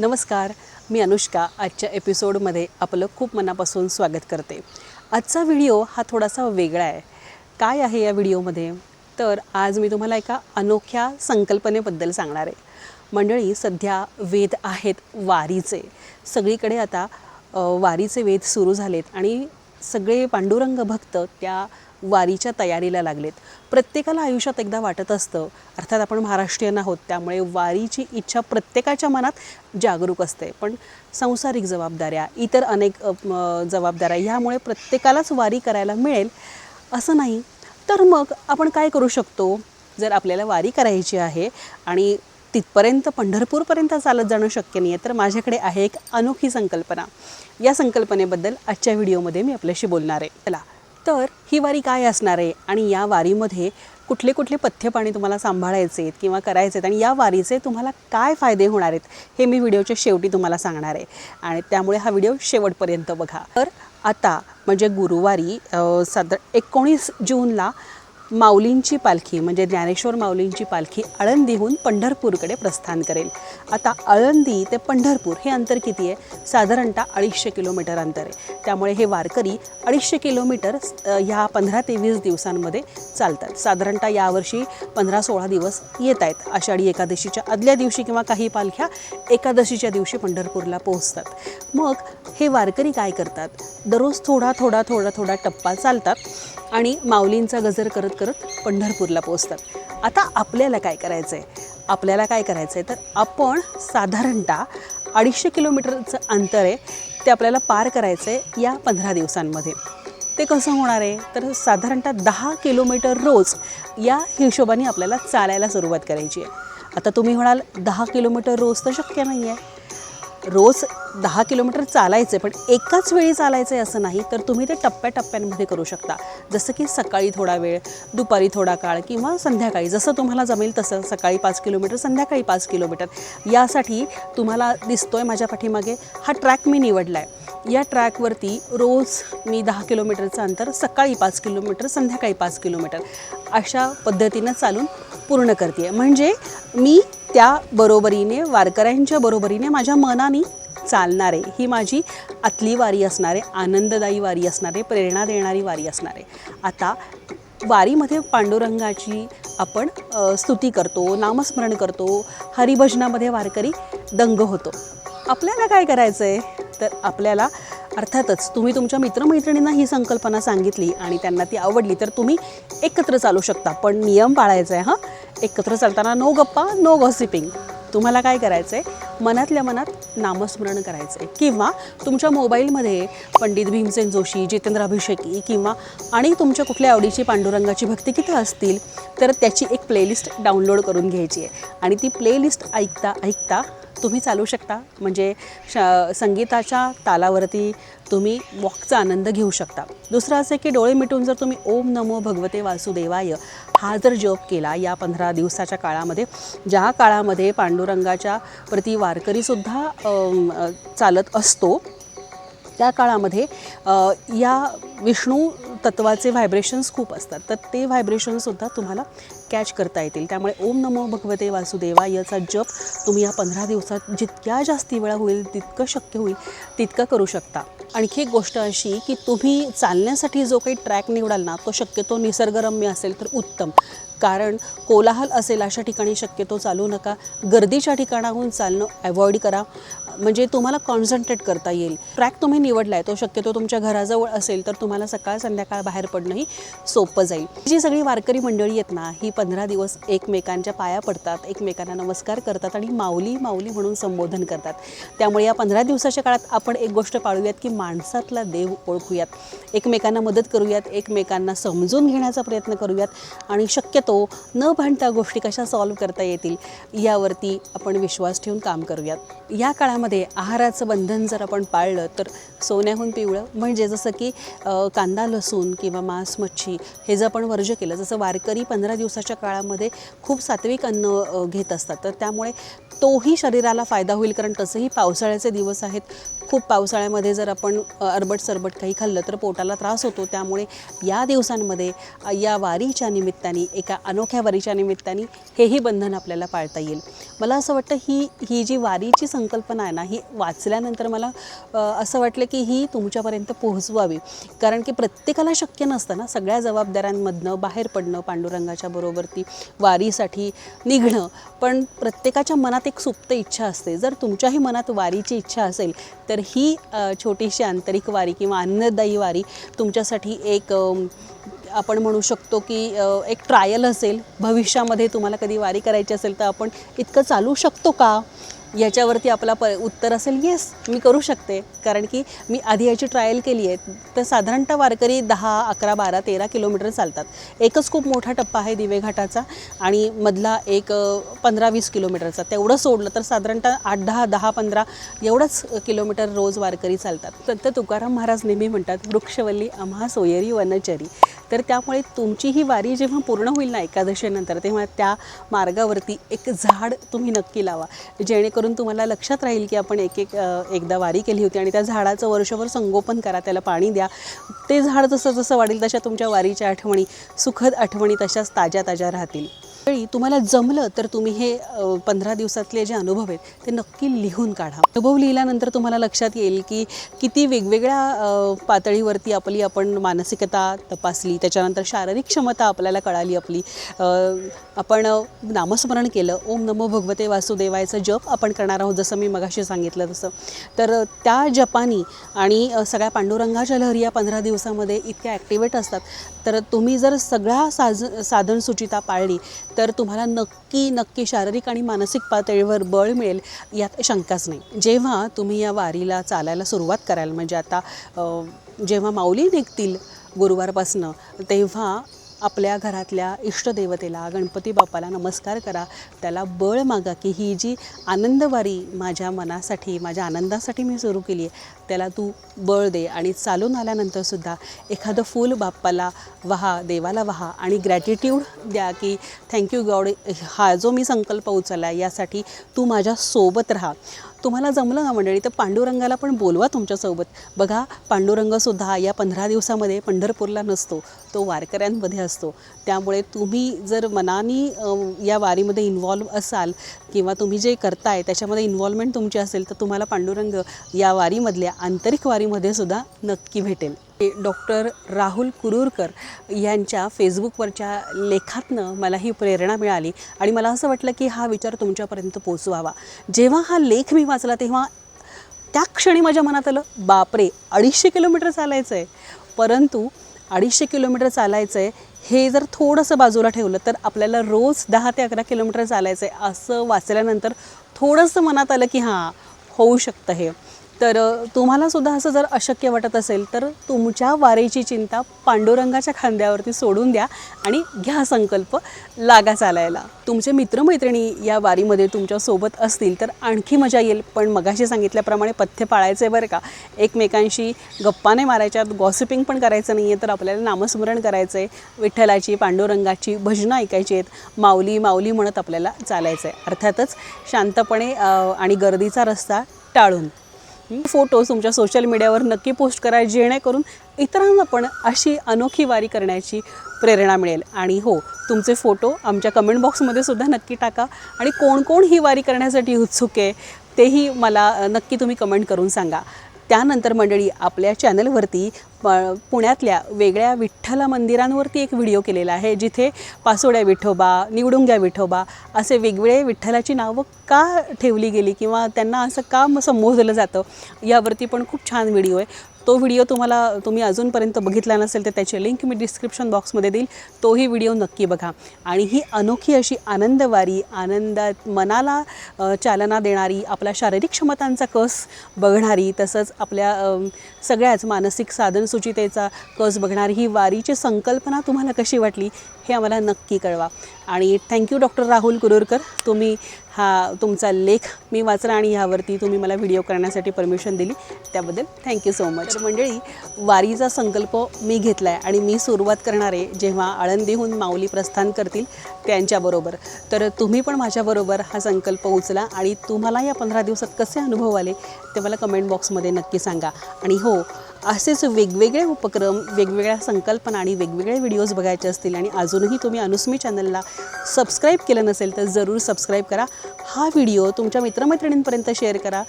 नमस्कार मी अनुष्का. आजच्या एपिसोडमध्ये आपलं खूप मनापासून स्वागत करते. आजचा व्हिडिओ हा थोडासा वेगळा आहे. काय आहे या व्हिडिओमध्ये? तर आज मी तुम्हाला एका अनोख्या संकल्पनेबद्दल सांगणार आहे. मंडळी सध्या वेद आहेत वारीचे. सगळीकडे आता वारीचे वेद सुरू झालेत आणि सगळे पांडुरंग भक्त त्या वारीच्या तयारीला लागलेत. प्रत्येकाला आयुष्यात एकदा वाटत असतं. अर्थात आपण महाराष्ट्रीयन आहोत त्यामुळे वारीची इच्छा प्रत्येकाच्या मनात जागरूक असते. पण सांसारिक जबाबदाऱ्या इतर अनेक जबाबदाऱ्या ह्यामुळे प्रत्येकालाच वारी करायला मिळेल असं नाही. तर मग आपण काय करू शकतो? जर आपल्याला वारी करायची आहे आणि तिथपर्यंत पंढरपूरपर्यंत चालत जाणं शक्य नाही आहे तर माझ्याकडे आहे एक अनोखी संकल्पना. या संकल्पनेबद्दल आजच्या व्हिडिओमध्ये मी आपल्याशी बोलणार आहे. चला तर ही वारी काय असणार आहे? आणि या वारीमध्ये कुठले कुठले पथ्यपाणी तुम्हाला सांभाळायचे आहेत किंवा करायचे आहेत? आणि या वारीचे तुम्हाला काय फायदे होणार आहेत? हे मी व्हिडिओच्या शेवटी तुम्हाला सांगणार आहे. आणि त्यामुळे हा व्हिडिओ शेवटपर्यंत बघा. तर आता म्हणजे गुरुवारी साधारण एकोणीस जूनला माऊलींची पालखी म्हणजे ज्ञानेश्वर माऊलींची पालखी आळंदीहून पंढरपूरकडे प्रस्थान करेल. आता आळंदी ते पंढरपूर हे अंतर किती आहे? साधारणतः अडीचशे किलोमीटर अंतर आहे. त्यामुळे हे वारकरी अडीचशे किलोमीटर ह्या पंधरा ते वीस दिवसांमध्ये चालतात. साधारणतः यावर्षी पंधरा सोळा दिवस येत आहेत. आषाढी एकादशीच्या आदल्या दिवशी किंवा काही पालख्या एकादशीच्या दिवशी पंढरपूरला पोहोचतात. मग हे वारकरी काय करतात? दररोज थोडा थोडा थोडा थोडा टप्पा चालतात. आणि माऊलींचा गजर करत करत पंढरपूरला पोचतात आता आपल्याला काय करायचं आहे आपल्याला काय करायचं आहे तर आपण साधारणतः अडीचशे किलोमीटरचं अंतर आहे ते आपल्याला पार करायचं आहे या पंधरा दिवसांमध्ये. ते कसं होणार आहे? तर साधारणतः दहा किलोमीटर रोज या हिशोबाने आपल्याला चालायला सुरुवात करायची आहे. आता तुम्ही म्हणाल दहा किलोमीटर रोज तर शक्य नाही आहे रोज दहा किलोमीटर चालायचं आहे पण एकाच वेळी चालायचं आहे असं नाही तर तुम्ही ते टप्प्याटप्प्यांमध्ये करू शकता. जसं की सकाळी थोडा वेळ दुपारी थोडा काळ किंवा संध्याकाळी. जसं तुम्हाला जमेल तसं सकाळी पाच किलोमीटर संध्याकाळी पाच किलोमीटर. यासाठी तुम्हाला दिसतो आहे माझ्या पाठीमागे हा ट्रॅक मी निवडला आहे या ट्रॅकवरती रोज मी दहा किलोमीटरचं अंतर सकाळी पाच किलोमीटर संध्याकाळी पाच किलोमीटर अशा पद्धतीनं चालून पूर्ण करते म्हणजे मी त्या बरोबरीने वारकऱ्यांच्या बरोबरीने माझ्या मनाने चालणारे ही माझी आतली वारी असणारे आनंददायी वारी असणारे प्रेरणा देणारी वारी असणारे. आता वारीमध्ये पांडुरंगाची आपण स्तुती करतो नामस्मरण करतो हरिभजनामध्ये वारकरी दंग होतो. आपल्याला काय करायचं आहे तर आपल्याला अर्थातच तुम्ही तुमच्या मित्रमैत्रिणींना ही संकल्पना सांगितली आणि त्यांना ती आवडली तर तुम्ही एकत्र चालू शकता. पण नियम पाळायचा आहे हां? एकत्र चालताना नो गप्पा नो गॉसिपिंग तुम्हाला काय करायचं आहे मनातल्या मनात नामस्मरण करायचं आहे किंवा तुमच्या मोबाईलमध्ये पंडित भीमसेन जोशी जितेंद्र अभिषेकी किंवा आणि तुमच्या कुठल्या आवडीची पांडुरंगाची भक्ती किती असतील तर त्याची एक प्लेलिस्ट डाउनलोड करून घ्यायची आहे. आणि ती प्लेलिस्ट ऐकता ऐकता तुम्ही चालू शकता. म्हणजे श संगीताच्या तालावरती तुम्ही वॉकचा आनंद घेऊ शकता. दुसरं असं आहे की डोळे मिटून जर तुम्ही ओम नमो भगवते वासुदेवाय हा जर जप केला या पंधरा दिवसाच्या काळामध्ये ज्या काळामध्ये पांडुरंगाच्या प्रति वारकरीसुद्धा चालत असतो त्या काळामध्ये या विष्णू तत्वाचे व्हायब्रेशन्स खूप असतात. तर ते व्हायब्रेशनसुद्धा तुम्हाला कॅच करता येतील. त्यामुळे ओम नमो भगवते वासुदेवा याचा जप तुम्ही या पंधरा दिवसात जितक्या जास्ती वेळा होईल तितकं शक्य होईल तितकं करू शकता. आणखी एक गोष्ट अशी की तुम्ही चालण्यासाठी जो काही ट्रॅक निवडाल ना तो शक्यतो निसर्गरम्य असेल तर उत्तम. कारण कोलाहल असेल अशा ठिकाणी शक्यतो चालू नका. गर्दीच्या ठिकाणाहून चालणं अवॉइड करा. म्हणजे तुम्हाला कॉन्सन्ट्रेट करता येईल. ट्रॅक तुम्ही निवडला आहे तो शक्यतो तुमच्या घराजवळ असेल तर तुम्हाला सकाळ संध्याकाळ बाहेर पडणंही सोपं जाईल. जी सगळी वारकरी मंडळी आहेत ना ही पंधरा दिवस एकमेकांच्या पाया पडतात एकमेकांना नमस्कार करतात आणि माऊली माऊली म्हणून संबोधन करतात. त्यामुळे या पंधरा दिवसाच्या काळात आपण एक गोष्ट पाळूयात की माणसातला देव ओळखूयात. एकमेकांना मदत करूयात एकमेकांना समजून घेण्याचा प्रयत्न करूयात आणि शक्यतो न भांडता गोष्टी कशा सॉल्व्ह करता येतील यावरती आपण विश्वास ठेवून काम करूयात. या काळामध्ये आहाराचं बंधन जर आपण पाळलं तर सोन्याहून पिवळं म्हणजे जसं की कांदा लसूण किंवा मांस मच्छी हे जर आपण वर्ज केलं जसं वारकरी पंधरा दिवसाच्या काळामध्ये खूप सात्विक अन्न घेत असतात तर त्यामुळे तोही शरीराला फायदा होईल कारण तसंही पावसाळ्याचे दिवस आहेत. खूप पावसाळ्यामध्ये जर आपण अरबट सरबट काही खाल्लं तर पोटाला त्रास होतो. त्यामुळे या दिवसांमध्ये या वारीच्या निमित्ताने एका अनोख्या वारीच्या निमित्ताने हेही बंधन आपल्याला पाळता येईल. मला असं वाटतं ही ही जी वारीची संकल्पना आहे ना ही वाचल्यानंतर मला असं वाटलं की ही तुमच्यापर्यंत पोहोचवावी. कारण की प्रत्येकाला शक्य नसतं ना सगळ्या जबाबदाऱ्यांमधनं बाहेर पडणं पांडुरंगाच्या बरोबरती वारीसाठी निघणं. पण प्रत्येकाच्या मनात एक सुप्त इच्छा असते. जर तुमच्याही मनात वारीची इच्छा असेल तर ही छोटीशी आंतरिक वारी किंवा आनंददायी वारी तुमच्यासाठी एक आपण म्हणू शकतो की एक ट्रायल असेल. भविष्यामध्ये तुम्हाला कधी वारी करायची असेल तर आपण इतकं चालू शकतो का? याच्यावरती आपला प उत्तर असेल येस मी करू शकते. कारण की मी आधी याची ट्रायल केली आहे. तर साधारणतः वारकरी दहा अकरा बारा तेरा किलोमीटर चालतात. एकच खूप मोठा टप्पा आहे दिवे घाटाचा आणि मधला एक पंधरा वीस किलोमीटरचा. तेवढं सोडलं तर साधारणतः आठ दहा दहा पंधरा एवढंच किलोमीटर रोज वारकरी चालतात. संत तुकाराम महाराज नेहमी म्हणतात वृक्षवल्ली आम्हा सोयरी वनचरी. तर त्यामुळे तुमची ही वारी जेव्हा पूर्ण होईल ना एकादशीनंतर तेव्हा त्या मार्गावरती एक झाड तुम्ही नक्की लावा. जेणेकरून तुम्हाला लक्षात राहील की आपण एक एक एकदा वारी केली होती आणि त्या झाडाचं वर्षभर संगोपन करा त्याला पाणी द्या. ते झाड जसं जसं वाढेल तशा तुमच्या वारीच्या आठवणी सुखद आठवणी तशाच ताज्या ताज्या राहतील. वेळी तुम्हाला जमलं तर तुम्ही हे पंधरा दिवसातले जे अनुभव आहेत ते नक्की लिहून काढा. अनुभव लिहिल्यानंतर तुम्हाला लक्षात येईल की किती वेगवेगळ्या पातळीवरती आपली आपण मानसिकता तपासली त्याच्यानंतर शारीरिक क्षमता आपल्याला कळाली आपली. आपण नामस्मरण केलं ओम नमो भगवते वासुदेवायचं जप आपण करणार आहोत जसं मी मगाशी सांगितलं तसं. तर त्या जपानी आणि सगळ्या पांडुरंगाच्या लहरी या पंधरा दिवसामध्ये इतक्या ॲक्टिवेट असतात. तर तुम्ही जर सगळ्या साज साधनसूचिता पाळली तर तर तुम्हाला नक्की नक्की शारीरिक आणि मानसिक पातळीवर बळ मिळेल यात शंकाच नाही. जेव्हा तुम्ही या वारीला चालायला सुरुवात कराल म्हणजे आता जेव्हा माऊली निघतील गुरुवारपासनं तेव्हा आपल्या घरातल्या इष्टदेवतेला गणपती बाप्पाला नमस्कार करा. त्याला बळ मागा की ही जी आनंदवारी माझ्या मनासाठी माझ्या आनंदासाठी मी सुरू केली आहे त्याला तू बळ दे. आणि चालून आल्यानंतरसुद्धा एखादं फूल बाप्पाला वहा देवाला वहा आणि ग्रॅटिट्यूड द्या की थँक्यू गॉड हा जो मी संकल्प उचलला यासाठी तू माझ्यासोबत राहा. तुम्हाला जमलं ना मंडळी? तर पांडुरंगाला पण बोलवा तुमच्यासोबत. बघा पांडुरंगसुद्धा या पंधरा दिवसामध्ये पंढरपूरला नसतो. तो वारकऱ्यांमध्ये असतो. त्यामुळे तुम्ही जर मनाने या वारीमध्ये इन्व्हॉल्व असाल किंवा तुम्ही जे करताय त्याच्यामध्ये इन्व्हॉल्वमेंट तुमची असेल तर तुम्हाला पांडुरंग या वारीमधल्या आंतरिक वारीमध्ये सुद्धा नक्की भेटेल. डॉक्टर राहुल कुरूरकर यांच्या फेसबुकवरच्या लेखातनं मला ही प्रेरणा मिळाली. आणि मला असं वाटलं की हा विचार तुमच्यापर्यंत पोचवावा जेव्हा हा लेख मी वाचला तेव्हा त्या क्षणी माझ्या मनात आलं बापरे अडीचशे किलोमीटर चालायचं आहे परंतु अडीचशे किलोमीटर चालायचं आहे हे जर थोडंसं बाजूला ठेवलं तर आपल्याला रोज दहा ते अकरा किलोमीटर चालायचं आहे असं वाचल्यानंतर थोडंसं मनात आलं की हां होऊ शकतं हे. तर तुम्हालासुद्धा असं जर अशक्य वाटत असेल तर तुमच्या वारीची चिंता पांडुरंगाच्या खांद्यावरती सोडून द्या आणि घ्या संकल्प लागा चालायला. तुमचे मित्रमैत्रिणी या वारीमध्ये तुमच्यासोबत असतील तर आणखी मजा येईल. पण मगाशी सांगितल्याप्रमाणे पथ्य पाळायचे बरं का. एकमेकांशी गप्पाने मारायच्यात मारायच्या गॉसिपिंग पण करायचं नाही आहे तर आपल्याला नामस्मरण करायचं आहे विठ्ठलाची पांडुरंगाची भजनं ऐकायची आहेत. माऊली माऊली म्हणत आपल्याला चालायचं आहे अर्थातच शांतपणे आणि गर्दीचा रस्ता टाळून फोटोज तुमच्या सोशल मीडियावर नक्की पोस्ट करा जेणेकरून इतरांना पण अशी अनोखी वारी करण्याची प्रेरणा मिळेल. आणि हो तुमचे फोटो आमच्या कमेंट बॉक्समध्ये सुद्धा नक्की टाका. आणि कोण कोण ही वारी करण्यासाठी उत्सुक आहे तेही मला नक्की तुम्ही कमेंट करून सांगा. त्यानंतर मंडळी आपल्या चॅनलवरती प पुण्यातल्या वेगळ्या विठ्ठला मंदिरांवरती एक व्हिडिओ केलेला आहे जिथे पासोड्या विठोबा निवडुंग्या विठोबा असे वेगवेगळे विठ्ठलाची नावं का ठेवली गेली किंवा त्यांना असं का संबोधलं जातं यावरती पण खूप छान व्हिडिओ आहे. तो व्हिडिओ तुम्हाला तुम्ही अजूनपर्यंत बघितला नसेल तर त्याची लिंक मी डिस्क्रिप्शन बॉक्समध्ये देईल. तोही व्हिडिओ नक्की बघा. आणि ही अनोखी अशी आनंदवारी आनंदात मनाला चालना देणारी आपल्या शारीरिक क्षमतांचा कस बघणारी तसंच आपल्या सगळ्याच मानसिक साधनसुचितेचा कस बघणारी ही वारीची संकल्पना तुम्हाला कशी वाटली हे आम्हाला नक्की कळवा. आणि थँक्यू डॉक्टर राहुल कुरूरकर. तुम्ही हा तुमचा लेख मी वाचला आणि ह्यावरती तुम्ही मला व्हिडिओ करण्यासाठी परमिशन दिली. त्याबद्दल थँक्यू सो मच मंडळी वारीचा संकल्प मी घेतला आहे आणि मी सुरुवात करणार आहे जेव्हा आळंदीहून माऊली प्रस्थान करतील त्यांच्याबरोबर. तर तुम्ही पण माझ्याबरोबर हा संकल्प उचला आणि तुम्हाला या पंधरा दिवसात कसे अनुभव आले ते मला कमेंट बॉक्समध्ये नक्की सांगा. आणि हो असेच वेगवेगळे उपक्रम वेगवेगळ्या संकल्पना आणि वेगवेगळे व्हिडिओज बघायचे असतील आणि अजूनही तुम्ही अनुस्मी चॅनलला सबस्क्राईब केलं नसेल तर जरूर सबस्क्राईब करा. हा व्हिडिओ तुमच्या मित्रमैत्रिणींपर्यंत शेअर करा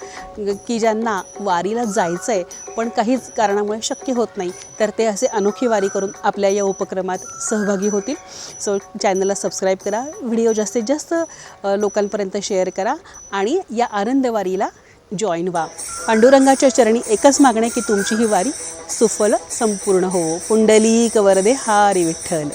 की ज्यांना वारीला जायचं आहे पण काहीच कारणामुळे शक्य होत नाही तर ते असे अनोखी वारी करून आपल्या या उपक्रमात सहभागी होतील. सो चॅनलला सबस्क्राईब करा व्हिडिओ जास्तीत जास्त लोकांपर्यंत शेअर करा आणि या आनंदवारीला जॉईन व्हा. पांडुरंगाच्या चरणी एकच मागणे की तुमची ही वारी सुफल संपूर्ण हो. पुंडलिक वरदे हारी विठ्ठल.